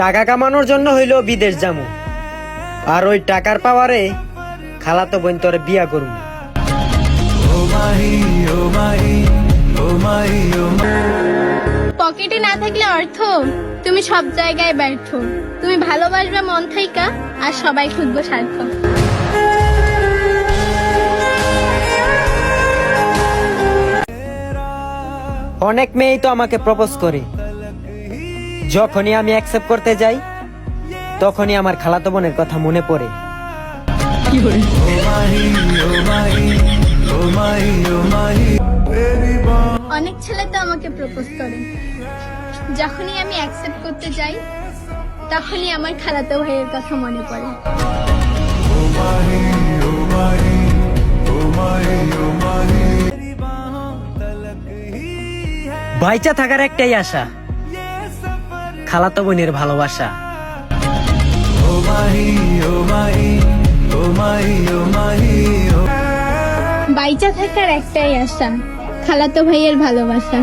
টাকা কামানোর জন্য হইল বিদেশ যামু। আর ওই টাকার পাওয়ারে খালাতো বোন তোরে বিয়া করুম। পকেটে না থাকলে অর্থ? তুমি সব জায়গায় ব্যর্থ। তুমি ভালোবাসবে মন থাইকা আর সবাই খুঁজবো স্বার্থ। অনেক মেয়েই তো আমাকে প্রপোজ করে। যখনই আমি অ্যাকসেপ্ট করতে যাই তখনই আমার খালাতো বোনের কথা মনে পড়ে। অনেক ছেলে তো আমাকে প্রপোজ করে। যখনই আমি অ্যাকসেপ্ট করতে যাই তখনই আমার খালাতো ভাইয়ের কথা মনে পড়ে। বাইচা থাকার একটাই আশা খালাতো বোনের ভালোবাসা। বাইচা থাকার একটাই আশা খালাতো ভাইয়ের ভালোবাসা।